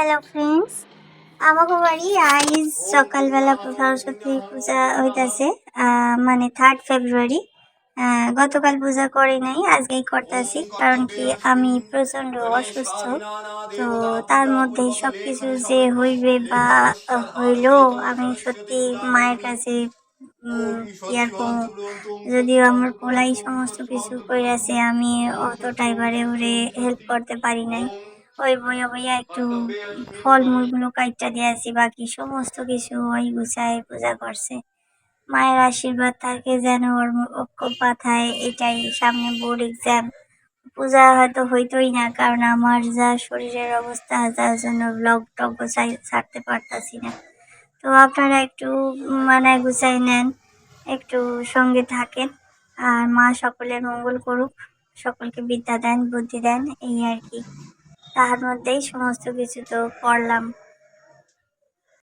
Hello friends আমাকে বাড়ি আজ সকালবেলা সরস্বতী পূজা হইতাছে মানে থার্ড ফেব্রুয়ারি গতকাল পূজা করি নাই, আজকেই করতেছি, কারণ কি আমি প্রচণ্ড অসুস্থ। তো তার মধ্যে সব কিছু যে হইবে বা হইল আমি সত্যি মায়ের কাছে যদিও আমার পোলাই সমস্ত কিছু কইরাছে, আমি অতটা এবারে ওরে হেল্প করতে পারি নাই। ওই বইয়া বইয়া একটু ফলমূলগুলো কাইটটা দিয়েছি বাকি সমস্ত কিছু ওই গুছায় পূজা করছে। মায়ের আশীর্বাদ থাকে যেন ওর অক্ষ পাথায়, এটাই সামনে বোর্ড এক্সাম পূজা হয়তো হইতোই না, কারণ আমার যা শরীরের অবস্থা যার জন্য ব্লগ টগ গোছাই ছাড়তে পারতাছি না। তো আপনারা একটু মানে গুছাই নেন, একটু সঙ্গে থাকেন। আর মা সকলের মঙ্গল করুক, সকলকে বিদ্যা দেন, বুদ্ধি দেন, এই আর কি। তাহার মধ্যেই সমস্ত কিছু তো করলাম।